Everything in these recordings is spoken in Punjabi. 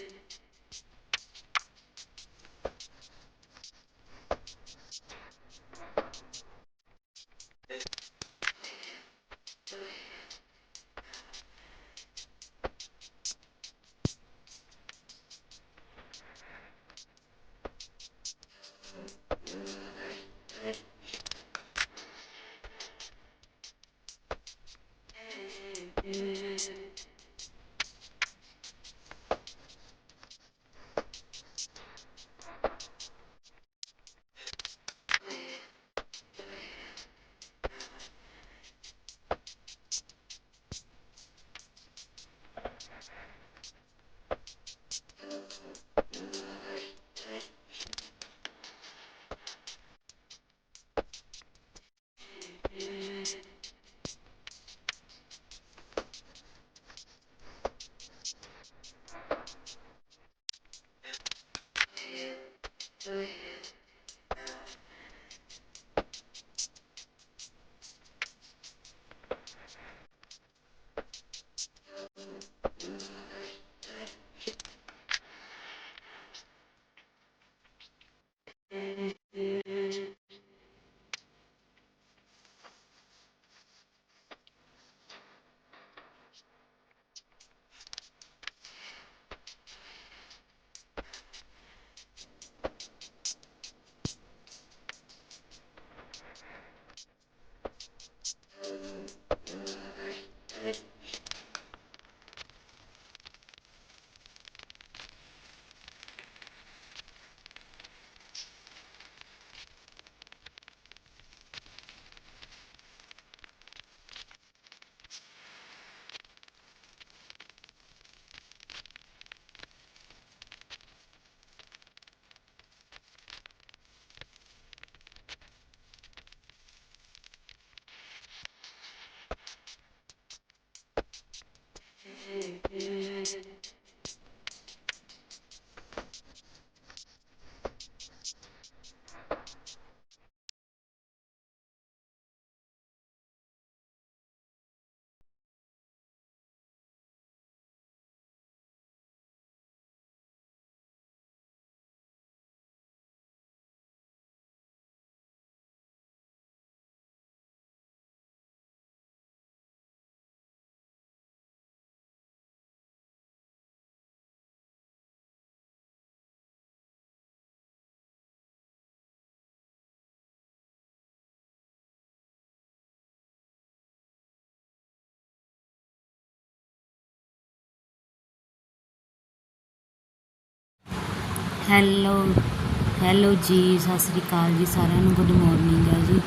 is, to ਹੈਲੋ ਹੈਲੋ ਜੀ, ਸਤਿ ਸ੍ਰੀ ਅਕਾਲ ਜੀ ਸਾਰਿਆਂ ਨੂੰ ਗੁੱਡ ਮਾਰਨਿੰਗ ਹੈ ਜੀ।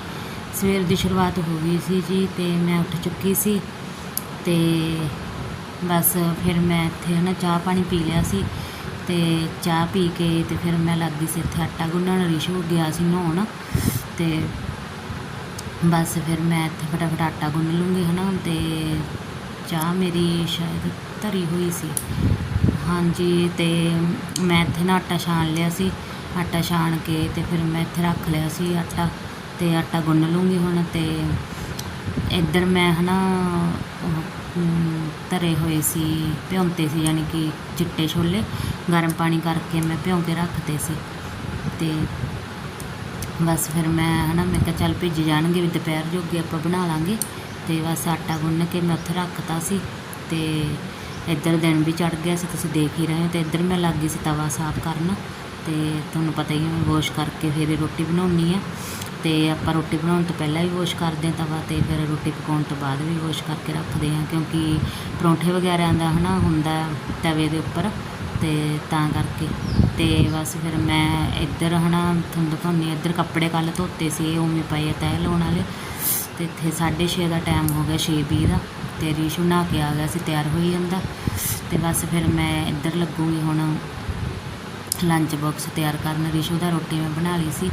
ਸਵੇਰ ਦੀ ਸ਼ੁਰੂਆਤ ਹੋ ਗਈ ਸੀ ਜੀ ਤੇ ਮੈਂ ਉੱਠ ਚੁੱਕੀ ਸੀ ਤੇ ਬਸ ਫਿਰ ਮੈਂ ਇੱਥੇ ਨਾ ਚਾਹ ਪਾਣੀ ਪੀ ਲਿਆ ਸੀ ਤੇ ਚਾਹ ਪੀ ਕੇ ਤੇ ਫਿਰ ਮੈਂ ਲੱਗ ਗਈ ਸੀ ਇੱਥੇ ਆਟਾ ਗੁੰਨਣ, ਰਿਸ਼ੂ ਗਿਆ ਸੀ ਨਹਾਉਣ ਤੇ ਬਸ ਫਿਰ ਮੈਂ ਇੱਥੇ ਫਟਾਫਟ ਆਟਾ ਗੁੰਨ ਲੂੰਗੀ ਹਨਾ ਤੇ ਚਾਹ ਮੇਰੀ ਸ਼ਾਇਦ ਧਰੀ ਹੋਈ ਸੀ। ਹਾਂਜੀ ਅਤੇ ਮੈਂ ਇੱਥੇ ਨਾ ਆਟਾ ਛਾਣ ਲਿਆ ਸੀ। ਆਟਾ ਛਾਣ ਕੇ ਅਤੇ ਫਿਰ ਮੈਂ ਇੱਥੇ ਰੱਖ ਲਿਆ ਸੀ ਆਟਾ ਅਤੇ ਆਟਾ ਗੁੰਨ ਲੂੰਗੀ ਹੁਣ ਅਤੇ ਇੱਧਰ ਮੈਂ ਹੈ ਨਾ ਧਰੇ ਹੋਏ ਸੀ, ਭਿਉਂਤੇ ਸੀ ਯਾਨੀ ਕਿ ਚਿੱਟੇ ਛੋਲੇ। ਗਰਮ ਪਾਣੀ ਕਰਕੇ ਮੈਂ ਭਿਉਂ ਕੇ ਰੱਖਤੇ ਸੀ ਅਤੇ ਬਸ ਫਿਰ ਮੈਂ ਹਨਾ, ਮੈਂ ਕਿਹਾ ਚੱਲ ਭਿੱਜ ਜਾਣਗੇ ਵੀ ਦੁਪਹਿਰ ਜੋਗੇ ਆਪਾਂ ਬਣਾ ਲਾਂਗੇ। ਅਤੇ ਬਸ ਆਟਾ ਗੁੰਨ ਕੇ ਮੈਂ ਉੱਥੇ ਰੱਖਤਾ ਸੀ ਅਤੇ ਇੱਧਰ ਦਿਨ ਵੀ ਚੜ ਗਿਆ ਸੀ, ਤੁਸੀਂ ਦੇਖ ਹੀ ਰਹੇ ਹੋ ਤੇ ਇੱਧਰ ਮੈਂ ਲੱਗ ਗਈ ਸੀ ਤਵਾ ਸਾਫ਼ ਕਰਨ ਤੇ ਤੁਹਾਨੂੰ ਪਤਾ ਹੀ ਹੈ ਮੈਂ ਵਾਸ਼ ਕਰਕੇ ਫਿਰ ਰੋਟੀ ਬਣਾਉਣੀ ਆ ਤੇ ਆਪਾਂ ਰੋਟੀ ਬਣਾਉਣ ਤੋਂ ਪਹਿਲਾਂ ਵੀ ਵਾਸ਼ ਕਰਦੇ ਹਾਂ ਤਵਾ ਤੇ ਫਿਰ ਰੋਟੀ ਪਕਾਉਣ ਤੋਂ ਬਾਅਦ ਵੀ ਵਾਸ਼ ਕਰਕੇ ਰੱਖਦੇ ਹਾਂ ਕਿਉਂਕਿ ਪਰੌਂਠੇ ਵਗੈਰਾ ਦਾ ਹਨਾ ਹੁੰਦਾ ਤਵੇ ਦੇ ਉੱਪਰ ਤੇ ਤਾਂ ਕਰਕੇ ਤੇ ਬਸ ਫਿਰ ਮੈਂ ਇੱਧਰ ਹਨਾ ਤੁਹਾਨੂੰ ਦਿਖਾਉਂਦੀ ਹਾਂ, ਇੱਧਰ ਕੱਪੜੇ ਕੱਲ ਧੋਤੇ ਸੀ ਉਵੇਂ ਪਏ ਆ ਤਹਿ ਲਾਉਣ ਵਾਲੇ ਤੇ ਇੱਥੇ 6:30 ਦਾ ਟਾਈਮ ਹੋ ਗਿਆ 6:20 ਦਾ ਤੇ ਰੀਸ਼ੂ ਨਹਾ ਕੇ ਆ ਗਿਆ ਸੀ ਤਿਆਰ ਹੋਈ ਜਾਂਦਾ। ਤੇ ਬਸ ਫਿਰ ਮੈਂ ਇੱਧਰ ਲੱਗੂਗੀ ਹੁਣ। ਲੰਚ ਬਾਕਸ ਤਿਆਰ ਕਰਨ। ਰੀਸ਼ੂ ਦਾ ਰੋਟੀ ਮੈਂ ਬਣਾ ਲਈ ਸੀ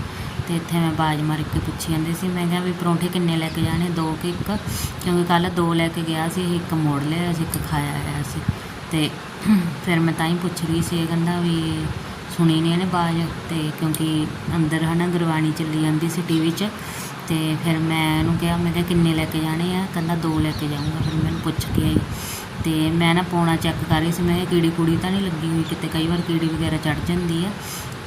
ਤੇ ਇੱਥੇ ਮੈਂ ਬਾਜ ਮਾਰ ਕੇ ਪੁੱਛੀ ਜਾਂਦੀ ਸੀ। ਮੈਂ ਕਿਹਾ ਵੀ ਪਰੌਂਠੇ ਕਿੰਨੇ ਲੈ ਕੇ ਜਾਣੇ? ਦੋ ਕਿ ਇੱਕ? ਕਿਉਂਕਿ ਕੱਲ ਦੋ ਲੈ ਕੇ ਗਿਆ ਸੀ, ਇੱਕ ਮੋੜ ਲਿਆ ਸੀ, ਇੱਕ ਖਾਇਆ ਆਇਆ ਸੀ। ਤੇ ਫਿਰ ਮੈਂ ਤਾਂ ਹੀ ਪੁੱਛ ਰਹੀ ਸੀ, ਇਹ ਕਹਿੰਦਾ ਵੀ ਸੁਣੀ ਨਹੀਂ ਇਹਨੇ ਬਾਜ? ਤੇ ਕਿਉਂਕਿ ਅੰਦਰ ਹਨਾ ਗੁਰਬਾਣੀ ਚੱਲੀ ਜਾਂਦੀ ਸੀ ਟੀਵੀ 'ਚ। ਅਤੇ ਫਿਰ ਮੈਂ ਇਹਨੂੰ ਕਿਹਾ, ਮੈਂ ਕਿਹਾ ਕਿੰਨੇ ਲੈ ਕੇ ਜਾਣੇ ਆ? ਕਹਿੰਦਾ ਦੋ ਲੈ ਕੇ ਜਾਊਂਗਾ। ਫਿਰ ਮੈਨੂੰ ਪੁੱਛ ਕੇ ਆਈ। ਅਤੇ ਮੈਂ ਨਾ ਪੌਣਾ ਚੈੱਕ ਕਰ ਰਹੀ ਸੀ। ਮੈਂ ਕਿਹਾ ਕੀੜੀ ਕੁੜੀ ਤਾਂ ਨਹੀਂ ਲੱਗੀ ਹੋਈ? ਕਿਤੇ ਕਈ ਵਾਰ ਕੀੜੀ ਵਗੈਰਾ ਚੜ ਜਾਂਦੀ ਆ।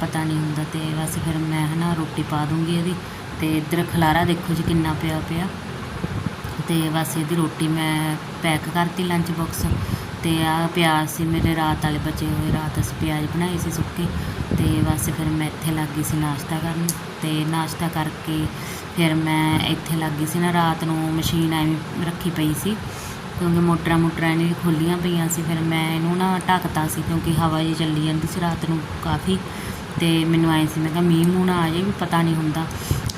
ਪਤਾ ਨਹੀਂ ਹੁੰਦਾ ਅਤੇ ਬਸ ਫਿਰ ਮੈਂ ਹੈ ਨਾ ਰੋਟੀ ਪਾ ਦੂੰਗੀ ਇਹਦੀ। ਅਤੇ ਇੱਧਰ ਖਲਾਰਾ ਦੇਖੋ ਜੀ ਕਿੰਨਾ ਪਿਆ ਪਿਆ ਅਤੇ ਬਸ ਇਹਦੀ ਰੋਟੀ ਮੈਂ ਪੈਕ ਕਰਤੀ ਲੰਚ ਬਾਕਸ ਅਤੇ ਆਹ ਪਿਆਜ਼ ਸੀ ਮੇਰੇ ਰਾਤ ਵਾਲੇ ਬਚੇ ਹੋਏ, ਰਾਤ ਅਸੀਂ ਪਿਆਜ਼ ਬਣਾਏ ਸੀ ਸੁੱਕੇ ਅਤੇ ਬਸ ਫਿਰ ਮੈਂ ਇੱਥੇ ਲੱਗ ਗਈ ਸੀ ਨਾਸ਼ਤਾ ਕਰਨ ਅਤੇ ਨਾਸ਼ਤਾ ਕਰਕੇ ਫਿਰ ਮੈਂ ਇੱਥੇ ਲੱਗ ਗਈ ਸੀ ਨਾ ਰਾਤ ਨੂੰ ਮਸ਼ੀਨ ਐਵੇਂ ਰੱਖੀ ਪਈ ਸੀ ਕਿਉਂਕਿ ਮੋਟਰਾਂ ਮੋਟਰਾਂ ਇਹਨੇ ਖੁੱਲੀਆਂ ਪਈਆਂ ਸੀ, ਫਿਰ ਮੈਂ ਇਹਨੂੰ ਨਾ ਢੱਕਤਾ ਸੀ ਕਿਉਂਕਿ ਹਵਾ ਜੀ ਚੱਲੀ ਜਾਂਦੀ ਸੀ ਰਾਤ ਨੂੰ ਕਾਫੀ ਤੇ ਮੈਨੂੰ ਆਏ ਸੀ ਮੈਂ ਕਿਹਾ ਮੀਂਹ ਮੂੰਹ ਨਾ ਆ ਜਾਏ ਵੀ ਪਤਾ ਨਹੀਂ ਹੁੰਦਾ।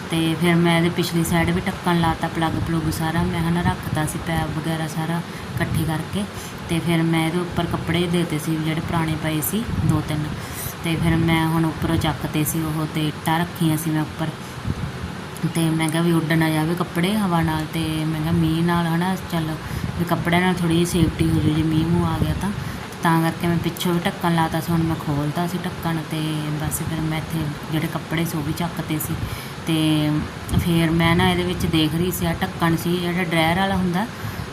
ਅਤੇ ਫਿਰ ਮੈਂ ਇਹਦੇ ਪਿਛਲੀ ਸਾਈਡ ਵੀ ਢੱਕਣ ਲਾਤਾ ਪਲੱਗ ਪਲੁੱਗ ਸਾਰਾ, ਮੈਂ ਹੈ ਹਨਾ ਰੱਖਤਾ ਸੀ ਪੈਪ ਵਗੈਰਾ ਸਾਰਾ ਇਕੱਠੀ ਕਰਕੇ ਅਤੇ ਫਿਰ ਮੈਂ ਇਹਦੇ ਉੱਪਰ ਕੱਪੜੇ ਦੇਤੇ ਸੀ ਜਿਹੜੇ ਪੁਰਾਣੇ ਪਏ ਸੀ, ਦੋ ਤਿੰਨ। ਅਤੇ ਫਿਰ ਮੈਂ ਹੁਣ ਉੱਪਰੋਂ ਚੱਕਤੇ ਸੀ ਉਹ ਅਤੇ ਇੱਟਾਂ ਰੱਖੀਆਂ ਸੀ ਮੈਂ ਉੱਪਰ। ਅਤੇ ਮੈਂ ਕਿਹਾ ਵੀ ਉੱਡ ਨਾ ਜਾਵੇ ਕੱਪੜੇ ਹਵਾ ਨਾਲ ਅਤੇ ਮੈਂ ਕਿਹਾ ਮੀਂਹ ਨਾਲ ਹੈ ਨਾ ਚੱਲ ਵੀ ਕੱਪੜਿਆਂ ਨਾਲ ਥੋੜ੍ਹੀ ਜਿਹੀ ਸੇਫਟੀ ਹੋ ਜੂ ਜੇ ਮੀਂਹ ਮੂੰਹ ਆ ਗਿਆ ਤਾਂ। ਤਾਂ ਕਰਕੇ ਮੈਂ ਪਿੱਛੋਂ ਵੀ ਢੱਕਣ ਲਾਤਾ ਸੀ, ਹੁਣ ਮੈਂ ਖੋਲਤਾ ਸੀ ਢੱਕਣ ਅਤੇ ਬਸ ਫਿਰ ਮੈਂ ਇੱਥੇ ਜਿਹੜੇ ਕੱਪੜੇ ਸੀ ਉਹ ਵੀ ਚੱਕਤੇ ਸੀ। ਤੇ ਫਿਰ ਮੈਂ ਨਾ ਇਹਦੇ ਵਿੱਚ ਦੇਖ ਰਹੀ ਸੀ ਆ ਢੱਕਣ ਸੀ, ਜਿਹੜਾ ਡਰਾਇਰ ਵਾਲਾ ਹੁੰਦਾ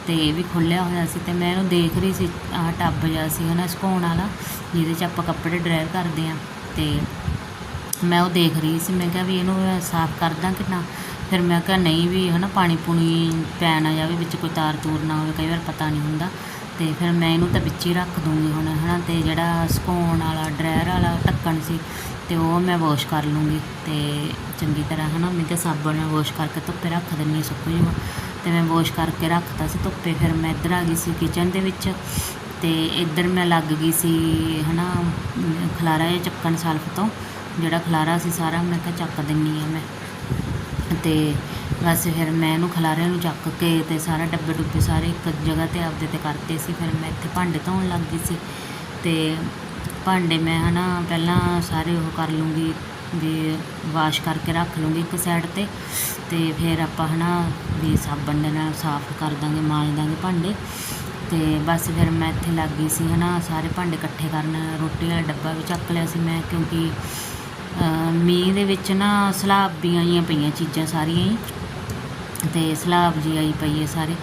ਤੇ ਇਹ ਵੀ ਖੁੱਲਿਆ ਹੋਇਆ ਸੀ ਤੇ ਮੈਂ ਇਹਨੂੰ ਦੇਖ ਰਹੀ ਸੀ, ਆਹ ਟੱਬ ਜਿਹਾ ਸੀ ਹਨਾ, ਸੁਕਾਉਣ ਵਾਲਾ, ਜਿਹਦੇ 'ਚ ਆਪਾਂ ਕੱਪੜੇ ਡਰਾਇਰ ਕਰਦੇ ਆ ਤੇ ਮੈਂ ਉਹ ਦੇਖ ਰਹੀ ਸੀ, ਮੈਂ ਕਿਹਾ ਵੀ ਇਹਨੂੰ ਸਾਫ਼ ਕਰਦਾ ਕਿੰਨਾ ਫਿਰ ਮੈਂ ਕਿਹਾ ਨਹੀਂ ਵੀ ਹਨਾ, ਪਾਣੀ ਪੂਣੀ ਪੈ ਨਾ ਜਾਵੇ, ਵਿੱਚ ਕੋਈ ਤਾਰ ਤੂਰ ਨਾ ਹੋਵੇ, ਕਈ ਵਾਰ ਪਤਾ ਨਹੀਂ ਹੁੰਦਾ ਤੇ ਫਿਰ ਮੈਂ ਇਹਨੂੰ ਤਾਂ ਵਿੱਚ ਹੀ ਰੱਖ ਦੂੰਗੀ ਹੁਣ, ਹਨਾ, ਤੇ ਜਿਹੜਾ ਸੁਕਾਉਣ ਵਾਲਾ, ਡਰਾਇਰ ਵਾਲਾ ਢੱਕਣ ਸੀ ਤੇ ਉਹ ਮੈਂ ਵਾਸ਼ ਕਰ ਲੂੰਗੀ ਤੇ ਚੰਗੀ ਤਰ੍ਹਾਂ, ਹਨਾ, ਮੈਂ ਕਿਹਾ ਸਾਬਣ ਨਾਲ ਵਾਸ਼ ਕਰਕੇ ਧੁੱਪੇ ਰੱਖ ਦਿੰਨੀ ਸੁੱਕ ਜੂਗਾ ਤੇ ਮੈਂ ਵਾਸ਼ ਕਰਕੇ ਰੱਖਤਾ ਸੀ ਧੁੱਪੇ, ਫਿਰ ਮੈਂ ਇੱਧਰ ਆ ਗਈ ਸੀ ਕਿਚਨ ਦੇ ਵਿੱਚ ਤੇ ਇੱਧਰ ਮੈਂ ਲੱਗ ਗਈ ਸੀ, ਹਨਾ, ਖਲਾਰਾ ਜਿਹਾ ਚੱਕਣ ਸਲਫ ਤੋਂ, ਜਿਹੜਾ ਖਲਾਰਾ ਸੀ ਸਾਰਾ, ਮੈਂ ਕਿਹਾ ਚੱਕ ਦਿੰਨੀ ਆ ਮੈਂ। ਤੇ ਬਸ ਫਿਰ ਮੈਂ ਇਹਨੂੰ ਖਲਾਰੇ ਨੂੰ ਚੱਕ ਕੇ ਤੇ ਸਾਰਾ ਡੱਬੇ ਡੁੱਬੇ ਸਾਰੇ ਇੱਕ ਜਗ੍ਹਾ ਤੇ ਆਪਦੇ ਤੇ ਕਰਤੇ ਸੀ, ਫਿਰ ਮੈਂ ਇੱਥੇ ਭਾਂਡੇ ਧੋਣ ਲੱਗ ਗਈ ਸੀ। ਤੇ ਭਾਂਡੇ ਮੈਂ ਹੈ ਨਾ ਪਹਿਲਾਂ ਸਾਰੇ ਉਹ ਕਰ ਲੂੰਗੀ ਵੀ ਵਾਸ਼ ਕਰਕੇ ਰੱਖ ਲੂੰਗੀ ਇੱਕ ਸਾਈਡ ਤੇ ਅਤੇ ਫਿਰ ਆਪਾਂ ਹੈ ਨਾ ਵੀ ਸਾਬਣ ਦੇ ਨਾਲ ਸਾਫ਼ ਕਰ ਦਾਂਗੇ, ਮਾਂਜ ਦਾਂਗੇ ਭਾਂਡੇ। ਅਤੇ ਬਸ ਫਿਰ ਮੈਂ ਇੱਥੇ ਲੱਗ ਗਈ ਸੀ ਨਾ ਸਾਰੇ ਭਾਂਡੇ ਇਕੱਠੇ ਕਰਨ, ਰੋਟੀ ਵਾਲਾ ਡੱਬਾ ਵੀ ਚੱਕ ਲਿਆ ਸੀ ਮੈਂ ਕਿਉਂਕਿ ਮੀਂਹ ਦੇ ਵਿੱਚ ਨਾ ਸਲਾਬ ਵੀ ਆਈਆਂ ਪਈਆਂ ਚੀਜ਼ਾਂ ਸਾਰੀਆਂ ਹੀ। ਅਤੇ ਸਲਾਬ ਜੀ ਆਈ ਪਈ ਹੈ ਸਾਰੇ।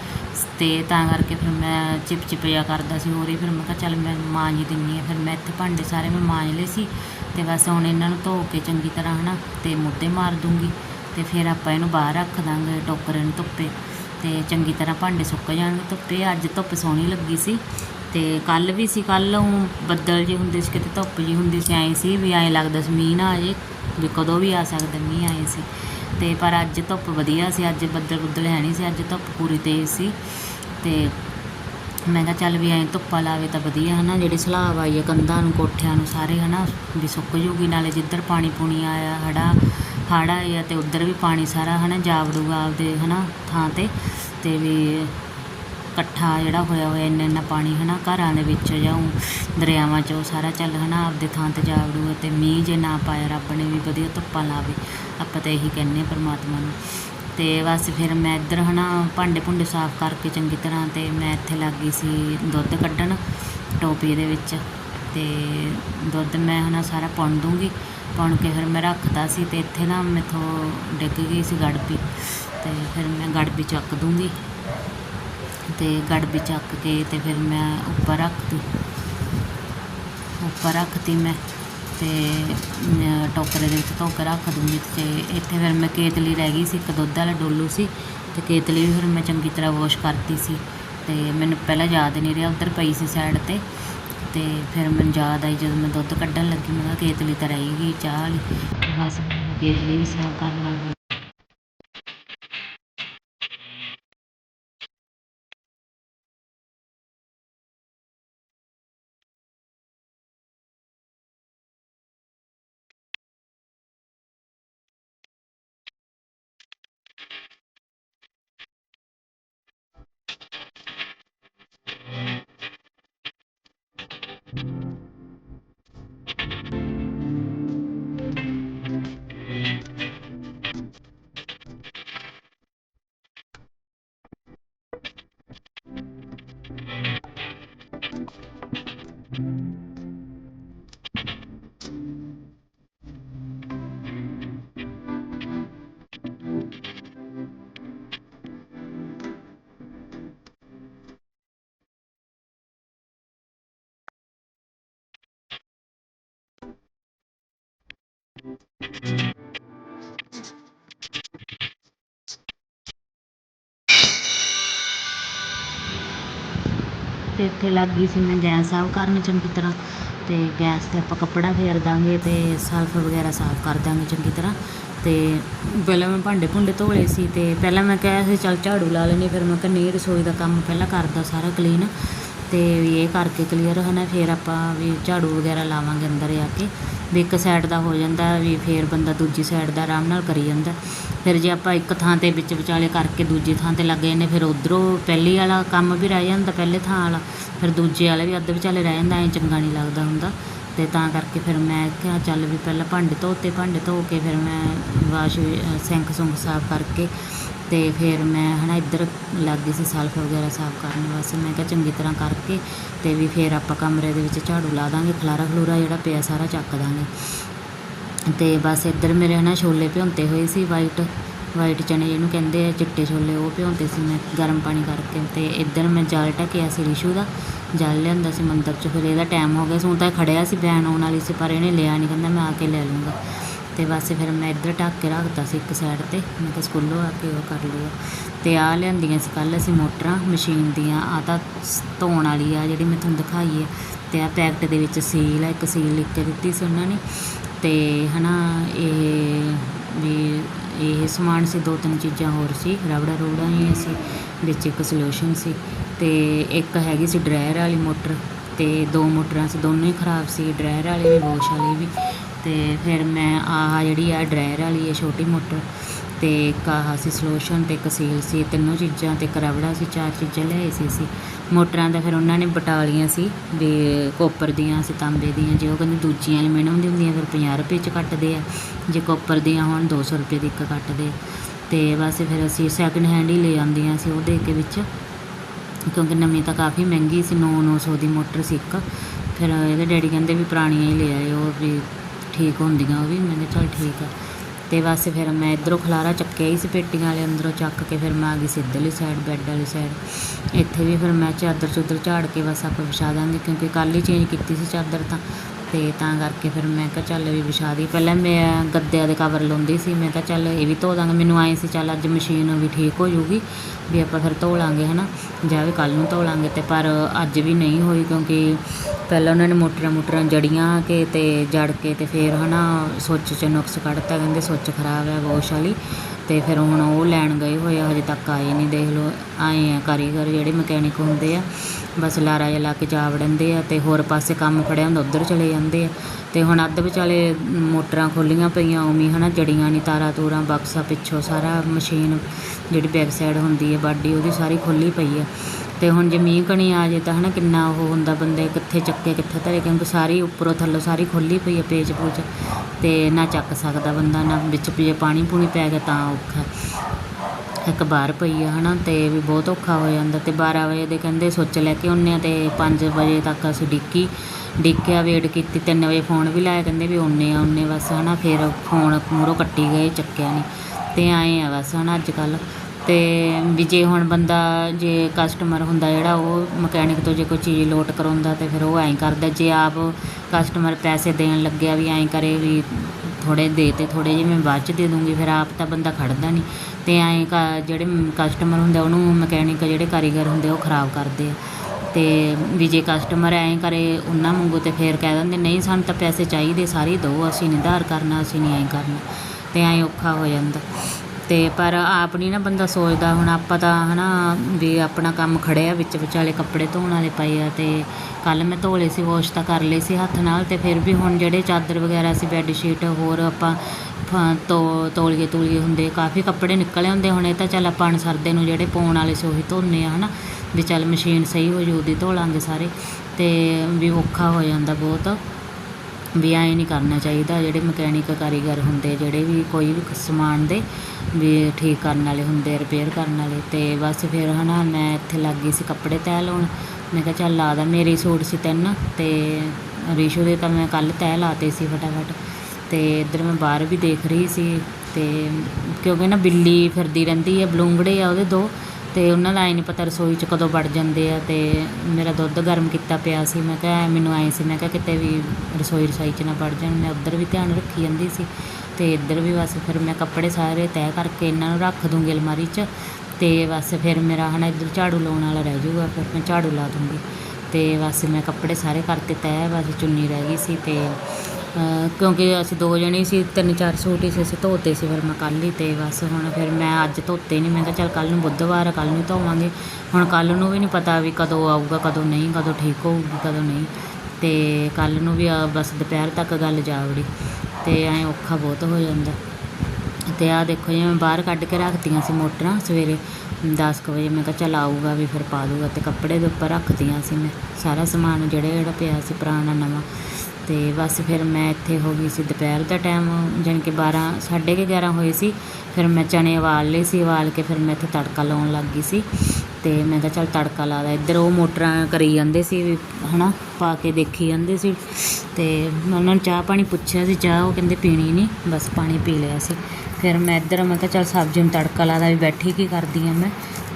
ਅਤੇ ਤਾਂ ਕਰਕੇ ਫਿਰ ਮੈਂ ਚਿਪਚਿਪ ਜਿਹਾ ਕਰਦਾ ਸੀ ਹੋਰ ਹੀ, ਫਿਰ ਮੈਂ ਕਿਹਾ ਚੱਲ ਮੈਂ ਮਾਂਜ ਹੀ ਦਿੰਦੀ ਹਾਂ। ਫਿਰ ਮੈਂ ਇੱਥੇ ਭਾਂਡੇ ਸਾਰੇ ਮੈਂ ਮਾਂਜ ਲਏ ਸੀ ਅਤੇ ਬਸ ਹੁਣ ਇਹਨਾਂ ਨੂੰ ਧੋ ਕੇ ਚੰਗੀ ਤਰ੍ਹਾਂ ਹੈ ਨਾ ਅਤੇ ਮੁੱਦੇ ਮਾਰ ਦੂੰਗੀ ਅਤੇ ਫਿਰ ਆਪਾਂ ਇਹਨੂੰ ਬਾਹਰ ਰੱਖ ਦਾਂਗੇ ਟੋਕਰੇ ਨੂੰ ਧੁੱਪੇ ਅਤੇ ਚੰਗੀ ਤਰ੍ਹਾਂ ਭਾਂਡੇ ਸੁੱਕ ਜਾਣਗੇ ਧੁੱਪੇ। ਅੱਜ ਧੁੱਪ ਸੋਹਣੀ ਲੱਗੀ ਸੀ ਅਤੇ ਕੱਲ ਵੀ ਸੀ ਕੱਲ ਉਹ ਬੱਦਲ ਜੇ ਹੁੰਦੇ ਸੀ, ਕਿਤੇ ਧੁੱਪ ਜੀ ਹੁੰਦੀ ਸੀ, ਐਂ ਸੀ ਵੀ ਐਂ ਲੱਗਦਾ ਸੀ ਮੀਂਹ ਨਾ ਆ ਜੇ ਵੀ ਕਦੋਂ ਵੀ ਆ ਸਕਦਾ ਮੀਂਹ ਆਏ ਸੀ। ਤੇ ਪਰ ਅੱਜ ਧੁੱਪ ਵਧੀਆ ਸੀ, ਅੱਜ ਬੱਦਲ ਬੁੱਦਲ ਹੈ ਨਹੀਂ ਸੀ, ਅੱਜ ਧੁੱਪ ਪੂਰੀ ਤੇਜ਼ ਸੀ। ਅਤੇ ਮੈਂ ਕਿਹਾ ਚੱਲ ਵੀ ਐਂ ਧੁੱਪਾ ਲਾਵੇ ਤਾਂ ਵਧੀਆ ਹੈ ਨਾ ਜਿਹੜੇ ਸਲਾਬ ਆਈ ਹੈ ਕੰਧਾਂ ਨੂੰ, ਕੋਠਿਆਂ ਨੂੰ ਸਾਰੇ ਹੈ ਨਾ ਵੀ ਸੁੱਕ ਜੂਗੀ, ਨਾਲੇ ਜਿੱਧਰ ਪਾਣੀ ਪੂਣੀ ਆਇਆ, ਹੜਾ, ਹੜ੍ਹ ਆਏ ਆ ਅਤੇ ਉੱਧਰ ਵੀ ਪਾਣੀ ਸਾਰਾ ਹਨਾ ਜਾ ਵੜੂਗਾ ਆਪਦੇ ਹੈ ਨਾ ਥਾਂ ਤੇ ਅਤੇ ਵੀ ਇਕੱਠਾ ਜਿਹੜਾ ਹੋਇਆ ਹੋਇਆ ਇੰਨਾ ਇੰਨਾ ਪਾਣੀ ਹੈ ਨਾ ਘਰਾਂ ਦੇ ਵਿੱਚ ਜਾਂ ਦਰਿਆਵਾਂ 'ਚ ਉਹ ਸਾਰਾ ਚੱਲ ਹੈ ਨਾ ਆਪਦੇ ਥਾਂ ਤੇ ਜਾ ਵੜੂਗਾ ਅਤੇ ਮੀਂਹ ਜੇ ਨਾ ਪਾਇਆ, ਰੱਬ ਨੇ ਵੀ ਵਧੀਆ ਧੁੱਪਾਂ ਲਾਵੇ, ਆਪਾਂ ਤਾਂ ਇਹੀ ਕਹਿੰਦੇ ਹਾਂ ਪਰਮਾਤਮਾ ਨੂੰ। ਅਤੇ ਬਸ ਫਿਰ ਮੈਂ ਇੱਧਰ ਹੈ ਨਾ ਭਾਂਡੇ ਭੁੰਡੇ ਸਾਫ਼ ਕਰਕੇ ਚੰਗੀ ਤਰ੍ਹਾਂ ਅਤੇ ਮੈਂ ਇੱਥੇ ਲੱਗ ਗਈ ਸੀ ਦੁੱਧ ਕੱਢਣ ਟੋਪੀ ਦੇ ਵਿੱਚ ਅਤੇ ਦੁੱਧ ਮੈਂ ਹੈ ਨਾ ਸਾਰਾ ਪੁਣ ਦੂੰਗੀ ਪੁਣ ਕੇ ਫਿਰ ਮੈਂ ਰੱਖਤਾ ਸੀ ਅਤੇ ਇੱਥੇ ਨਾ ਮੈਥੋਂ ਡਿੱਗ ਗਈ ਸੀ ਗੜਬੀ ਅਤੇ ਫਿਰ ਮੈਂ ਗੜਬੀ ਚੱਕ ਦੂੰਗੀ ਅਤੇ ਗੜਬੀ ਚੱਕ ਕੇ ਅਤੇ ਫਿਰ ਮੈਂ ਉੱਪਰ ਰੱਖਤੀ ਉੱਪਰ ਰੱਖਤੀ ਮੈਂ। ਤੇ ਟੋਕਰੇ ਦੇ ਵਿੱਚ ਧੋ ਕੇ ਰੱਖ ਦੂੰਗੀ ਤੇ ਇੱਥੇ ਫਿਰ ਮੈਂ ਕੇਤਲੀ ਰਹਿ ਗਈ ਸੀ, ਇੱਕ ਦੁੱਧ ਵਾਲਾ ਡੋਲੂ ਸੀ ਤੇ ਕੇਤਲੀ ਵੀ ਫਿਰ ਮੈਂ ਚੰਗੀ ਤਰ੍ਹਾਂ ਵਾਸ਼ ਕਰਤੀ ਸੀ ਤੇ ਮੈਨੂੰ ਪਹਿਲਾਂ ਯਾਦ ਨਹੀਂ ਰਿਹਾ, ਉੱਧਰ ਪਈ ਸੀ ਸਾਈਡ ਤੇ ਤੇ ਫਿਰ ਮੈਨੂੰ ਯਾਦ ਆਈ ਜਦੋਂ ਮੈਂ ਦੁੱਧ ਕੱਢਣ ਲੱਗੀ, ਮੈਂ ਕਿਹਾ ਕੇਤਲੀ ਤਾਂ ਰਹਿ ਗਈ ਚਾਹ ਵਾਲੀ। ਬਸ ਕੇਤਲੀ ਵੀ ਸਾਫ਼ ਕਰਨ ਲੱਗ ਇੱਥੇ ਲੱਗ ਗਈ ਸੀ ਮੈਂ ਗੈਸ ਸਾਫ਼ ਕਰਨ ਚੰਗੀ ਤਰ੍ਹਾਂ ਅਤੇ ਗੈਸ ਤੇ ਆਪਾਂ ਕੱਪੜਾ ਫੇਰ ਦਾਂਗੇ ਅਤੇ ਸਲਫ ਵਗੈਰਾ ਸਾਫ਼ ਕਰ ਦਾਂਗੇ ਚੰਗੀ ਤਰ੍ਹਾਂ ਅਤੇ ਪਹਿਲਾਂ ਮੈਂ ਭਾਂਡੇ ਭੁੰਡੇ ਧੋ ਲਏ ਸੀ ਅਤੇ ਪਹਿਲਾਂ ਮੈਂ ਕਿਹਾ ਸੀ, ਚੱਲ ਝਾੜੂ ਲਾ ਲੈਂਦੀ ਫਿਰ ਮੈਂ ਕਿਹਾ, ਨਹੀਂ, ਰਸੋਈ ਦਾ ਕੰਮ ਪਹਿਲਾਂ ਕਰਦਾ ਸਾਰਾ ਕਲੀਨ ਤੇ ਵੀ ਇਹ ਕਰਕੇ ਕਲੀਅਰ ਹਨਾ, ਫਿਰ ਆਪਾਂ ਵੀ ਝਾੜੂ ਵਗੈਰਾ ਲਾਵਾਂਗੇ ਅੰਦਰ ਆ ਕੇ। ਵੀ ਇੱਕ ਸਾਈਡ ਦਾ ਹੋ ਜਾਂਦਾ ਵੀ ਫਿਰ ਬੰਦਾ ਦੂਜੀ ਸਾਈਡ ਦਾ ਆਰਾਮ ਨਾਲ ਕਰੀ ਜਾਂਦਾ। ਫਿਰ ਜੇ ਆਪਾਂ ਇੱਕ ਥਾਂ ਤੇ ਵਿੱਚ ਵਿਚਾਲੇ ਕਰਕੇ ਦੂਜੀ ਥਾਂ ਤੇ ਲੱਗ ਜਾਂਦੇ, ਫਿਰ ਉਧਰੋਂ ਪਹਿਲੀ ਵਾਲਾ ਕੰਮ ਵੀ ਰਹਿ ਜਾਂਦਾ, ਪਹਿਲੇ ਥਾਂ ਵਾਲਾ। ਫਿਰ ਦੂਜੇ ਵਾਲੇ ਵੀ ਅੱਧ ਵਿਚਾਲੇ ਰਹਿ ਜਾਂਦਾ, ਐਂ ਚੰਗਾ ਨਹੀਂ ਲੱਗਦਾ ਹੁੰਦਾ। ਤੇ ਤਾਂ ਕਰਕੇ ਫਿਰ ਮੈਂ ਕਿਹਾ ਚੱਲ ਵੀ ਪਹਿਲਾਂ ਭਾਂਡੇ ਧੋਤੇ, ਭਾਂਡੇ ਧੋ ਕੇ ਫਿਰ ਮੈਂ ਵਾਸ਼ ਸਿੰਕ ਸੁੰਕ ਸਾਫ਼ ਕਰਕੇ ਅਤੇ ਫਿਰ ਮੈਂ ਹੈ ਨਾ ਇੱਧਰ ਲੱਗ ਗਈ ਸੀ ਸਲਫ ਵਗੈਰਾ ਸਾਫ਼ ਕਰਨ ਵਾਸਤੇ। ਮੈਂ ਕਿਹਾ ਚੰਗੀ ਤਰ੍ਹਾਂ ਕਰਕੇ ਅਤੇ ਵੀ ਫਿਰ ਆਪਾਂ ਕਮਰੇ ਦੇ ਵਿੱਚ ਝਾੜੂ ਲਾ ਦਾਂਗੇ, ਖਲਾਰਾ ਖਲੂਰਾ ਜਿਹੜਾ ਪਿਆ ਸਾਰਾ ਚੱਕ ਦਾਂਗੇ। ਅਤੇ ਬਸ ਇੱਧਰ ਮੇਰੇ ਹੈ ਨਾ ਛੋਲੇ ਭਿਉਂਤੇ ਹੋਏ ਸੀ ਵਾਈਟ ਵਾਈਟ ਚਨੇ ਜਿਹਨੂੰ ਕਹਿੰਦੇ ਆ, ਚਿੱਟੇ ਛੋਲੇ ਉਹ ਭਿਉਂਤੇ ਸੀ ਮੈਂ ਗਰਮ ਪਾਣੀ ਕਰਕੇ ਤੇ ਇੱਧਰ ਮੈਂ ਜਲ ਢੱਕਿਆ ਸੀ ਰਿਸ਼ੂ ਦਾ, ਜਲ ਲਿਆਂਦਾ ਸੀ ਮੰਦਰ 'ਚ। ਫਿਰ ਇਹਦਾ ਟਾਈਮ ਹੋ ਗਿਆ, ਸੀ ਹੁਣ ਤਾਂ ਖੜਿਆ ਸੀ ਬੈਨ ਆਉਣ ਵਾਲੀ ਸੀ, ਪਰ ਇਹਨੇ ਲਿਆ ਨਹੀਂ ਕਹਿੰਦਾ ਮੈਂ ਆ ਕੇ ਲੈ ਲੂੰਗਾ ਅਤੇ ਬਸ ਫਿਰ ਮੈਂ ਇੱਧਰ ਢੱਕ ਕੇ ਰੱਖਤਾ ਸੀ ਇੱਕ ਸਾਈਡ ਤੇ। ਮੈਂ ਕਿਹਾ ਸਕੂਲੋਂ ਆ ਕੇ ਉਹ ਕਰ ਲੂਗਾ ਅਤੇ ਆਹ ਲਿਆਂਦੀਆਂ ਸੀ, ਕੱਲ੍ਹ ਅਸੀਂ ਮੋਟਰਾਂ, ਮਸ਼ੀਨ ਦੀਆਂ, ਆਹ ਤਾਂ ਸ- ਧੋਣ ਵਾਲੀ ਆ ਜਿਹੜੀ ਮੈਂ ਤੁਹਾਨੂੰ ਦਿਖਾਈ ਹੈ ਅਤੇ ਆਹ ਪੈਕਟ ਦੇ ਵਿੱਚ ਸੀਲ ਆ, ਇੱਕ ਸੀਲ ਲਿਖ ਕੇ ਦਿੱਤੀ ਸੀ ਉਹਨਾਂ ਨੇ। ਤੇ ਹਨਾ, ਇਹ ਵੀ ਇਹ ਸਮਾਨ ਸੀ, ਦੋ ਤਿੰਨ ਚੀਜ਼ਾਂ ਹੋਰ ਸੀ, ਰਬੜਾ ਰੋੜਾ ਹੀ ਸੀ, ਵਿੱਚ ਇੱਕ ਸੋਲੂਸ਼ਨ ਸੀ। ਤੇ ਇੱਕ ਹੈਗੀ ਸੀ ਡਰਾਇਰ ਵਾਲੀ ਮੋਟਰ ਤੇ ਦੋ ਮੋਟਰਾਂ ਸੀ, ਦੋਨੋਂ ਹੀ ਖਰਾਬ ਸੀ, ਡਰਾਇਰ ਵਾਲੀ ਵੀ, ਵਾਸ਼ ਵਾਲੀ ਵੀ। ਅਤੇ ਫਿਰ ਮੈਂ ਆਹ ਜਿਹੜੀ ਆ ਡਰਾਇਰ ਵਾਲੀ ਹੈ ਛੋਟੀ ਮੋਟਰ ਅਤੇ ਇੱਕ ਆਹ ਸੀ ਸਲੋਸ਼ਨ ਅਤੇ ਇੱਕ ਸੀਲ ਸੀ, ਤਿੰਨੋਂ ਚੀਜ਼ਾਂ ਤੇ ਕਰਵੜਾ ਸੀ, ਚਾਰ ਚੀਜ਼ਾਂ ਲਿਆਏ ਸੀ ਅਸੀਂ। ਮੋਟਰਾਂ ਦਾ ਫਿਰ ਉਹਨਾਂ ਨੇ ਬਟਾਲੀਆਂ ਸੀ ਵੀ ਕੋਪਰ ਦੀਆਂ ਸੀ, ਤਾਂਬੇ ਦੀਆਂ, ਜੇ ਉਹ ਕਹਿੰਦੇ ਦੂਜੀਆਂ ਐਲੂਮੀਨੀਅਮ ਦੀਆਂ ਹੁੰਦੀਆਂ ਫਿਰ 50 ਰੁਪਏ ਚ ਕੱਟਦੇ ਆ। ਜੇ ਕੋਪਰ ਦੀਆਂ ਹੋਣ 200 ਰੁਪਏ ਦੀ ਇੱਕ ਕੱਟਦੇ ਅਤੇ ਬਸ ਫਿਰ ਅਸੀਂ ਸੈਕਿੰਡ ਹੈਂਡ ਹੀ ਲੈ ਆਉਂਦੀਆਂ ਸੀ ਉਹ ਦੇ ਕੇ ਵਿੱਚ, ਕਿਉਂਕਿ ਨਵੀਂ ਤਾਂ ਕਾਫੀ ਮਹਿੰਗੀ ਸੀ 9 900 ਦੀ ਮੋਟਰ ਸੀ ਇੱਕ। ਫਿਰ ਇਹਦੇ ਡੈਡੀ ਕਹਿੰਦੇ ਵੀ ਪੁਰਾਣੀਆਂ ਹੀ ਲੈ ਆਇਓ ਵੀ ਠੀਕ ਹੁੰਦੀਆਂ, ਉਹ ਵੀ ਮੈਂ ਕਿਹਾ ਚੱਲ ਠੀਕ ਆ। ਤੇ ਬਸ ਫਿਰ ਮੈਂ ਇਧਰੋਂ ਖਲਾਰਾ ਚੱਕਿਆ ਹੀ ਸੀ ਪੇਟੀਆਂ ਵਾਲੇ ਅੰਦਰੋਂ ਚੱਕ ਕੇ, ਫਿਰ ਮੈਂ ਆ ਗਈ ਸੀ ਇੱਧਰਲੀ ਸਾਈਡ ਬੈੱਡ ਵਾਲੀ ਸਾਈਡ ਇੱਥੇ ਵੀ ਫਿਰ ਮੈਂ ਚਾਦਰ ਚੁੱਦਰ ਝਾੜ ਕੇ ਬਸ ਆਪਾਂ ਵਿਛਾ ਦਾਂਗੇ, ਕਿਉਂਕਿ ਕੱਲ੍ਹ ਹੀ ਚੇਂਜ ਕੀਤੀ ਸੀ ਚਾਦਰ ਤਾਂ। ਤੇ ਤਾਂ ਕਰਕੇ ਫਿਰ ਮੈਂ ਕਿਹਾ ਚੱਲ ਵੀ ਵਿਛਾ ਦੀ ਪਹਿਲਾਂ ਮੈਂ ਗੱਦਿਆਂ ਦੇ ਕਵਰ ਲਾਉਂਦੀ ਸੀ, ਮੈਂ ਕਿਹਾ ਚੱਲ ਇਹ ਵੀ ਧੋ ਦਾਂਗੇ। ਮੈਨੂੰ ਆਏ ਸੀ, ਚੱਲ ਅੱਜ ਮਸ਼ੀਨ ਵੀ ਠੀਕ ਹੋ ਜੂਗੀ ਵੀ ਆਪਾਂ ਫਿਰ ਧੋ ਲਾਂਗੇ, ਹਨਾ? ਜਾਂ ਵੀ ਕੱਲ ਨੂੰ ਧੋ ਲਾਂਗੇ ਤੇ ਪਰ ਅੱਜ ਵੀ ਨਹੀਂ ਹੋਈ ਕਿਉਂਕਿ ਪਹਿਲਾਂ ਉਹਨਾਂ ਨੇ ਮੋਟਰਾਂ ਮੋਟਰਾਂ ਜੜੀਆਂ ਕੇ ਤੇ ਜੜ ਕੇ ਤੇ ਫਿਰ, ਹਨਾ, ਸੁੱਚ 'ਚ ਨੁਕਸ ਕੱਢਤਾ, ਕਹਿੰਦੇ ਸੁੱਚ ਖਰਾਬ ਹੈ, ਵਾਸ਼ ਵਾਲੀ। ਅਤੇ ਫਿਰ ਹੁਣ ਉਹ ਲੈਣ ਗਏ ਹੋਏ ਆ, ਹਜੇ ਤੱਕ ਆਏ ਨਹੀਂ, ਦੇਖ ਲਓ, ਆਏ ਆ ਕਾਰੀਗਰ ਜਿਹੜੇ ਮਕੈਨਿਕ ਹੁੰਦੇ ਆ, ਬਸ ਲਾਰਾ ਜਿਹਾ ਲਾ ਕੇ ਜਾ ਵੜਨਦੇ ਆ ਅਤੇ ਹੋਰ ਪਾਸੇ ਕੰਮ ਫੜਿਆ ਹੁੰਦਾ, ਉੱਧਰ ਚਲੇ ਜਾਂਦੇ ਆ। ਅਤੇ ਹੁਣ ਅੱਧ ਵਿਚਾਲੇ ਮੋਟਰਾਂ ਖੋਲ੍ਹੀਆਂ ਪਈਆਂ, ਉਵੇਂ ਹੈ ਨਾ ਜੜੀਆਂ ਨਹੀਂ ਤਾਰਾਂ ਤੂਰਾਂ, ਬਕਸਾ ਪਿੱਛੋਂ ਸਾਰਾ ਮਸ਼ੀਨ ਜਿਹੜੀ ਬੈਕ ਸਾਈਡ ਹੁੰਦੀ ਹੈ ਬਾਡੀ, ਉਹਦੀ ਸਾਰੀ ਖੁੱਲੀ ਪਈ ਆ। ਤੇ ਹੁਣ ਜੇ ਮੀਂਹ ਕਣੀ ਆ ਜੇ ਤਾਂ ਹਨਾ ਕਿੰਨਾ ਉਹ ਹੁੰਦਾ ਬੰਦੇ ਕਿੱਥੇ ਚੱਕੇ, ਕਿੱਥੇ ਧਰੇ, ਕਿਉਂਕਿ ਸਾਰੀ ਉੱਪਰੋਂ ਥੱਲੋਂ ਸਾਰੀ ਖੁੱਲੀ ਪਈ ਆ ਪੇਚ ਪੂਚ ਤੇ ਨਾ ਚੱਕ ਸਕਦਾ ਬੰਦਾ, ਨਾ ਵਿੱਚ ਜੇ ਪਾਣੀ ਪੂਣੀ ਪੈ ਗਿਆ ਤਾਂ ਔਖਾ। ਇੱਕ ਬਾਹਰ ਪਈ ਆ ਹਨਾ ਤੇ ਵੀ ਬਹੁਤ ਔਖਾ ਹੋ ਜਾਂਦਾ ਤੇ 12 ਵਜੇ ਦੇ ਕਹਿੰਦੇ ਸੁੱਚ ਲੈ ਕੇ ਆਉਂਦੇ ਆ ਤੇ 5 ਵਜੇ ਤੱਕ ਅਸੀਂ ਡਿੱਕੀ, ਡਿੱਕਿਆ, ਵੇਟ ਕੀਤੀ 3 ਵਜੇ ਫੋਨ ਵੀ ਲਾਇਆ ਕਹਿੰਦੇ ਵੀ ਆਉਂਦੇ ਆ, ਆਉਂਦੇ ਬਸ ਹਨਾ ਫਿਰ ਫੋਨ ਮੂਰੋਂ ਕੱਟੀ ਗਏ, ਚੱਕਿਆ ਨਹੀਂ ਤੇ ਆਏ ਆ ਬਸ ਹਨਾ ਅੱਜ ਕੱਲ੍ਹ। ਅਤੇ ਵੀ ਜੇ ਹੁਣ ਬੰਦਾ ਜੇ ਕਸਟਮਰ ਹੁੰਦਾ ਜਿਹੜਾ, ਉਹ ਮਕੈਨਿਕ ਤੋਂ ਜੇ ਕੋਈ ਚੀਜ਼ ਲੋਟ ਕਰਵਾਉਂਦਾ ਤਾਂ ਫਿਰ ਉਹ ਐਂ ਕਰਦਾ, ਜੇ ਆਪ ਕਸਟਮਰ ਪੈਸੇ ਦੇਣ ਲੱਗਿਆ ਵੀ ਐਂ ਕਰੇ ਵੀ ਥੋੜ੍ਹੇ ਦੇ ਤੇ ਥੋੜ੍ਹੇ ਜਿਹੇ ਮੈਂ ਬਾਅਦ ਚ ਦੇ ਦੂੰਗੀ, ਫਿਰ ਆਪ ਤਾਂ ਬੰਦਾ ਖੜਦਾ ਨਹੀਂ। ਅਤੇ ਐਂ ਕ- ਜਿਹੜੇ ਕਸਟਮਰ ਹੁੰਦੇ ਉਹਨੂੰ ਮਕੈਨਿਕ ਜਿਹੜੇ ਕਾਰੀਗਰ ਹੁੰਦੇ ਉਹ ਖਰਾਬ ਕਰਦੇ ਆ। ਅਤੇ ਵੀ ਜੇ ਕਸਟਮਰ ਐਂ ਕਰੇ ਉਹਨਾਂ ਵਾਂਗੂ ਤਾਂ ਫਿਰ ਕਹਿ ਦਿੰਦੇ, ਨਹੀਂ ਸਾਨੂੰ ਤਾਂ ਪੈਸੇ ਚਾਹੀਦੇ, ਸਾਰੇ ਦਿਓ ਅਸੀਂ ਨਹੀਂ ਉਧਾਰ ਕਰਨਾ, ਅਸੀਂ ਨਹੀਂ ਐਂ ਕਰਨਾ। ਅਤੇ ਐਂ ਔਖਾ ਹੋ ਜਾਂਦਾ। ਅਤੇ ਪਰ ਆਪ ਨਹੀਂ ਨਾ ਬੰਦਾ ਸੋਚਦਾ, ਹੁਣ ਆਪਾਂ ਤਾਂ ਹੈ ਨਾ ਵੀ ਆਪਣਾ ਕੰਮ ਖੜਿਆ ਵਿੱਚ ਵਿਚਾਲੇ ਕੱਪੜੇ ਧੋਣ ਵਾਲੇ ਪਏ ਆ ਅਤੇ ਕੱਲ੍ਹ ਮੈਂ ਧੋ ਲਏ ਸੀ ਵਾਸ਼ ਤਾਂ ਕਰ ਲਏ ਸੀ ਹੱਥ ਨਾਲ ਅਤੇ ਫਿਰ ਵੀ ਹੁਣ ਜਿਹੜੇ ਚਾਦਰ ਵਗੈਰਾ ਸੀ ਬੈੱਡ ਸ਼ੀਟ ਹੋਰ ਆਪਾਂ ਫ- ਤੋ ਤੋਲੀਏ ਤੂਲੀਏ ਹੁੰਦੇ, ਕਾਫੀ ਕੱਪੜੇ ਨਿਕਲੇ ਹੁੰਦੇ, ਹੁਣ ਇਹ ਤਾਂ ਚੱਲ ਆਪਾਂ ਅਣਸਰਦੇ ਨੂੰ ਜਿਹੜੇ ਪਾਉਣ ਵਾਲੇ ਸੀ ਉਹੀ ਧੋਨੇ ਆ ਨਾ ਵੀ ਚੱਲ ਮਸ਼ੀਨ ਸਹੀ ਹੋ ਜੂ ਉਹਦੀ ਧੋ ਲਾਂਗੇ ਸਾਰੇ ਅਤੇ ਵੀ ਔਖਾ ਹੋ ਜਾਂਦਾ ਬਹੁਤ। ਵੀ ਐਂ ਨਹੀਂ ਕਰਨਾ ਚਾਹੀਦਾ। ਜਿਹੜੇ ਮਕੈਨਿਕ ਕਾਰੀਗਰ ਹੁੰਦੇ, ਜਿਹੜੇ ਵੀ ਕੋਈ ਵੀ ਸਮਾਨ ਦੇ ਵੀ ਠੀਕ ਕਰਨ ਵਾਲੇ ਹੁੰਦੇ ਰਿਪੇਅਰ ਕਰਨ ਵਾਲੇ ਅਤੇ ਬਸ ਫਿਰ ਹੈ ਨਾ ਮੈਂ ਇੱਥੇ ਲੱਗ ਗਈ ਸੀ ਕੱਪੜੇ ਤੈਅ ਲਾਉਣ। ਮੈਂ ਕਿਹਾ ਚੱਲ ਲਾ ਦਾ, ਮੇਰੇ ਸੂਟ ਸੀ ਤਿੰਨ ਅਤੇ ਰੀਸ਼ੂ ਦੇ ਤਾਂ ਮੈਂ ਕੱਲ੍ਹ ਤੈਅ ਲਾਤੇ ਸੀ ਫਟਾਫਟ। ਅਤੇ ਇੱਧਰ ਮੈਂ ਬਾਹਰ ਵੀ ਦੇਖ ਰਹੀ ਸੀ ਅਤੇ ਕਿਉਂਕਿ ਨਾ ਬਿੱਲੀ ਫਿਰਦੀ ਰਹਿੰਦੀ ਹੈ, ਬਲੂੰਗੜੇ ਆ ਉਹਦੇ ਦੋ। ਅਤੇ ਉਹਨਾਂ ਦਾ ਐ ਨਹੀਂ ਪਤਾ ਰਸੋਈ 'ਚ ਕਦੋਂ ਵੜ ਜਾਂਦੇ ਆ ਅਤੇ ਮੇਰਾ ਦੁੱਧ ਗਰਮ ਕੀਤਾ ਪਿਆ ਸੀ। ਮੈਂ ਕਿਹਾ ਮੈਨੂੰ ਆਏ ਸੀ। ਮੈਂ ਕਿਹਾ ਕਿਤੇ ਵੀ ਰਸੋਈ ਰਸਾਈ 'ਚ ਨਾ ਵੜ ਜਾਣ। ਮੈਂ ਉੱਧਰ ਵੀ ਧਿਆਨ ਰੱਖੀ ਜਾਂਦੀ ਸੀ ਅਤੇ ਇੱਧਰ ਵੀ ਬਸ ਫਿਰ ਮੈਂ ਕੱਪੜੇ ਸਾਰੇ ਤੈਅ ਕਰਕੇ ਇਹਨਾਂ ਨੂੰ ਰੱਖ ਦੂੰਗੀ ਅਲਮਾਰੀ 'ਚ ਅਤੇ ਬਸ ਫਿਰ ਮੇਰਾ ਹੈ ਨਾ ਇੱਧਰ ਝਾੜੂ ਲਾਉਣ ਵਾਲਾ ਰਹਿ ਜਾਊਗਾ। ਫਿਰ ਮੈਂ ਝਾੜੂ ਲਾ ਦੂੰਗੀ ਅਤੇ ਬਸ ਮੈਂ ਕੱਪੜੇ ਸਾਰੇ ਕਰਤੇ ਤੈਅ ਬਸ ਚੁੰਨੀ ਰਹਿ ਗਈ ਸੀ ਅਤੇ ਕਿਉਂਕਿ ਅਸੀਂ ਦੋ ਜਣੇ ਸੀ, ਤਿੰਨ ਚਾਰ ਸੂਟ ਹੀ ਸੀ, ਅਸੀਂ ਧੋਤੇ ਸੀ, ਫਿਰ ਮੈਂ ਕੱਲ੍ਹ ਹੀ ਤੇ ਬਸ ਹੁਣ ਫਿਰ ਮੈਂ ਅੱਜ ਧੋਤੇ ਨਹੀਂ ਮੈਂ ਕਿਹਾ ਚੱਲ ਕੱਲ੍ਹ ਨੂੰ ਬੁੱਧਵਾਰ ਕੱਲ੍ਹ ਨੂੰ ਧੋਵਾਂਗੇ। ਹੁਣ ਕੱਲ੍ਹ ਨੂੰ ਵੀ ਨਹੀਂ ਪਤਾ ਵੀ ਕਦੋਂ ਆਊਗਾ, ਕਦੋਂ ਨਹੀਂ, ਕਦੋਂ ਠੀਕ ਹੋਊਗੀ, ਕਦੋਂ ਨਹੀਂ। ਤੇ ਕੱਲ੍ਹ ਨੂੰ ਵੀ ਆ, ਬਸ ਦੁਪਹਿਰ ਤੱਕ ਗੱਲ ਜਾਵੜੀ, ਤੇ ਐਂ ਔਖਾ ਬਹੁਤ ਹੋ ਜਾਂਦਾ। ਤੇ ਆ ਦੇਖੋ ਜੀ, ਮੈਂ ਬਾਹਰ ਕੱਢ ਕੇ ਰੱਖਤੀਆਂ ਸੀ ਮੋਟਰਾਂ ਸਵੇਰੇ 10 ਕੁ ਵਜੇ, ਮੈਂ ਕਿਹਾ ਚੱਲ ਆਊਗਾ ਵੀ ਫਿਰ ਪਾ ਦੂਗਾ, ਤੇ ਕੱਪੜੇ ਦੇ ਉੱਪਰ ਰੱਖਤੀਆਂ ਸੀ ਮੈਂ। ਸਾਰਾ ਸਮਾਨ ਜਿਹੜਾ ਜਿਹੜਾ ਪਿਆ ਸੀ, ਪੁਰਾਣਾ, ਨਵਾਂ। ਤੇ ਬਸ ਫਿਰ ਮੈਂ ਇੱਥੇ ਹੋ ਗਈ ਸੀ ਦੁਪਹਿਰ ਦਾ ਟਾਈਮ ਜਾਣੀ ਕਿ 12 ਸਾਢੇ ਕੁ 11 ਹੋਏ ਸੀ। ਫਿਰ ਮੈਂ ਚਣੇ ਉਬਾਲ ਲਏ ਸੀ, ਉਬਾਲ ਕੇ ਫਿਰ ਮੈਂ ਇੱਥੇ ਤੜਕਾ ਲਾਉਣ ਲੱਗ ਗਈ ਸੀ। ਤੇ ਮੈਂ ਕਿਹਾ ਚੱਲ ਤੜਕਾ ਲਾ ਦਾ ਇੱਧਰ ਉਹ ਮੋਟਰਾਂ ਕਰੀ ਜਾਂਦੇ ਸੀ, ਵੀ ਹਨਾ, ਪਾ ਕੇ ਦੇਖੀ ਜਾਂਦੇ ਸੀ। ਤੇ ਮੈਂ ਉਹਨਾਂ ਨੂੰ ਚਾਹ ਪਾਣੀ ਪੁੱਛਿਆ ਸੀ, ਚਾਹ ਉਹ ਕਹਿੰਦੇ ਪੀਣੀ ਨਹੀਂ ਬਸ ਪਾਣੀ ਪੀ ਲਿਆ ਸੀ। ਫਿਰ ਮੈਂ ਇੱਧਰ ਮੈਂ ਕਿਹਾ ਚੱਲ ਸਬਜ਼ੀ ਨੂੰ ਤੜਕਾ ਲਾ ਦਾ ਵੀ ਬੈਠੀ ਕੀ ਕਰਦੀ ਆ ਮੈਂ।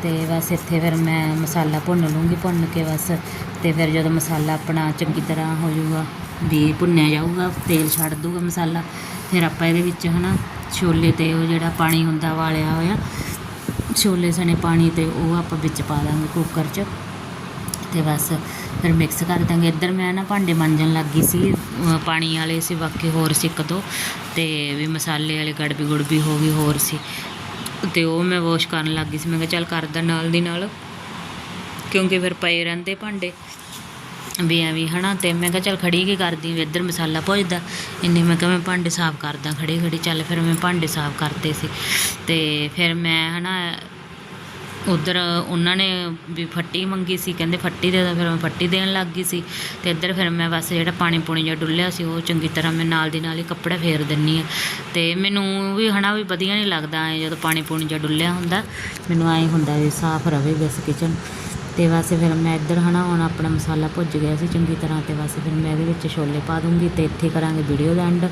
ਤੇ ਬਸ ਇੱਥੇ ਫਿਰ ਮੈਂ ਮਸਾਲਾ ਭੁੰਨ ਲੂੰਗੀ, ਭੁੰਨ ਕੇ ਬਸ। ਤੇ ਫਿਰ ਜਦੋਂ ਮਸਾਲਾ ਆਪਣਾ ਚੰਗੀ ਤਰ੍ਹਾਂ ਹੋ ਜਾਊਗਾ ਵੀ ਭੁੰਨਿਆ ਜਾਊਗਾ, ਤੇਲ ਛੱਡ ਦੂਗਾ ਮਸਾਲਾ। ਫਿਰ ਆਪਾਂ ਇਹਦੇ ਵਿੱਚ ਹਨਾ ਛੋਲੇ ਤੇ ਉਹ ਜਿਹੜਾ ਪਾਣੀ ਹੁੰਦਾ ਵਾਲਿਆ ਹੋਇਆ, ਛੋਲੇ ਸਣੇ ਪਾਣੀ ਤੇ ਉਹ ਆਪਾਂ ਵਿੱਚ ਪਾ ਦਾਂਗੇ ਕੁੱਕਰ 'ਚ। ਤੇ ਬਸ ਫਿਰ ਮਿਕਸ ਕਰ ਦਾਂਗੇ। ਇੱਧਰ ਮੈਂ ਨਾ ਭਾਂਡੇ ਮਾਂਜਣ ਲੱਗ ਗਈ ਸੀ ਪਾਣੀ ਵਾਲੇ ਸੀ, ਬਾਕੀ ਹੋਰ ਸੀ ਇੱਕ ਦੋ। ਤੇ ਵੀ ਮਸਾਲੇ ਵਾਲੇ ਗੜਬੀ ਗੁੜਬੀ ਹੋ ਗਈ ਹੋਰ ਸੀ। ਤੇ ਉਹ ਮੈਂ ਵਾਸ਼ ਕਰਨ ਲੱਗ ਗਈ ਸੀ। ਮੈਂ ਕਿਹਾ ਚੱਲ ਕਰਦਾ ਨਾਲ ਦੀ ਨਾਲ। ਕਿਉਂਕਿ ਫਿਰ ਪਏ ਰਹਿੰਦੇ ਭਾਂਡੇ। ਵੀ ਐਵੇਂ ਨਾ ਅਤੇ ਮੈਂ ਕਿਹਾ ਚੱਲ ਖੜ੍ਹੀ ਕੀ ਕਰਦੀ, ਵੀ ਇੱਧਰ ਮਸਾਲਾ ਭੁੱਜਦਾ। ਇੰਨੇ ਮੈਂ ਕਿਹਾ ਮੈਂ ਭਾਂਡੇ ਸਾਫ਼ ਕਰਦਾ ਖੜ੍ਹੀ ਖੜ੍ਹੀ ਚੱਲ ਫਿਰ ਮੈਂ ਭਾਂਡੇ ਸਾਫ਼ ਕਰਤੇ ਸੀ। ਅਤੇ ਫਿਰ ਮੈਂ ਹੈ ਨਾ ਉਧਰ ਉਹਨਾਂ ਨੇ ਵੀ ਫੱਟੀ ਮੰਗੀ ਸੀ, ਕਹਿੰਦੇ ਫੱਟੀ ਦੇ ਦਿਓ ਫਿਰ ਮੈਂ ਫੱਟੀ ਦੇਣ ਲੱਗ ਗਈ ਸੀ। ਤੇ ਇੱਧਰ ਫਿਰ ਮੈਂ ਬਸ ਜਿਹੜਾ ਪਾਣੀ ਪੂਣੀ ਜਿਹਾ ਡੁੱਲਿਆ ਸੀ, ਉਹ ਚੰਗੀ ਤਰ੍ਹਾਂ ਮੈਂ ਨਾਲ ਦੀ ਨਾਲ ਹੀ ਕੱਪੜਾ ਫੇਰ ਦਿੰਨੀ ਆ। ਤੇ ਮੈਨੂੰ ਵੀ, ਹਨਾ, ਵੀ ਵਧੀਆ ਨਹੀਂ ਲੱਗਦਾ ਐ ਜਦੋਂ ਪਾਣੀ ਪੂਣੀ ਜਿਹਾ ਡੁੱਲਿਆ ਹੁੰਦਾ। ਮੈਨੂੰ ਐਂ ਹੁੰਦਾ ਵੀ ਸਾਫ਼ ਰਵੇ ਬਸ ਕਿਚਨ। ਤੇ ਬਸ ਫਿਰ ਮੈਂ ਇੱਧਰ ਹਨਾ, ਹੁਣ ਆਪਣਾ ਮਸਾਲਾ ਭੁੱਜ ਗਿਆ ਸੀ ਚੰਗੀ ਤਰ੍ਹਾਂ ਤੇ ਬਸ ਫਿਰ ਮੈਂ ਇਹਦੇ ਵਿੱਚ ਛੋਲੇ ਪਾ ਦੂੰਗੀ ਤੇ ਇੱਥੇ ਕਰਾਂਗੇ ਵੀਡੀਓ ਦਾ ਐਂਡ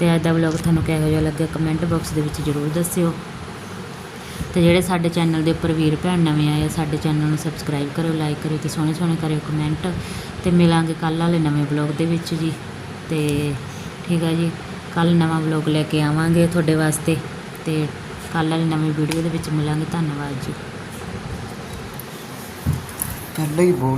ਤੇ ਅੱਜ ਦਾ ਵਲੌਗ ਤੁਹਾਨੂੰ ਕਿਹੋ ਜਿਹਾ ਲੱਗਿਆ ਕਮੈਂਟ ਬਾਕਸ ਦੇ ਵਿੱਚ ਜ਼ਰੂਰ ਦੱਸਿਓ। ਤੇ ਜਿਹੜੇ ਸਾਡੇ ਚੈਨਲ ਦੇ ਉੱਪਰ ਵੀਰ ਭੈਣ ਨਵੇਂ ਆਏ ਆ, ਸਾਡੇ ਚੈਨਲ ਨੂੰ ਸਬਸਕ੍ਰਾਈਬ ਕਰਿਓ ਲਾਈਕ ਕਰਿਓ ਤੇ ਸੋਹਣੇ ਸੋਹਣੇ ਕਰਿਓ ਕਮੈਂਟ ਤੇ ਮਿਲਾਂਗੇ ਕੱਲ੍ਹ ਵਾਲੇ ਨਵੇਂ ਵਲੌਗ ਦੇ ਵਿੱਚ ਜੀ। ਤੇ ਠੀਕ ਆ ਜੀ, ਕੱਲ੍ਹ ਨਵਾਂ ਵਲੌਗ ਲੈ ਕੇ ਆਵਾਂਗੇ ਤੁਹਾਡੇ ਵਾਸਤੇ। ਤੇ ਕੱਲ੍ਹ ਵਾਲੀ ਨਵੀਂ ਵੀਡੀਓ ਦੇ ਵਿੱਚ ਮਿਲਾਂਗੇ। ਧੰਨਵਾਦ ਜੀ। ਪਹਿਲਾਂ ਹੀ ਬੋਲ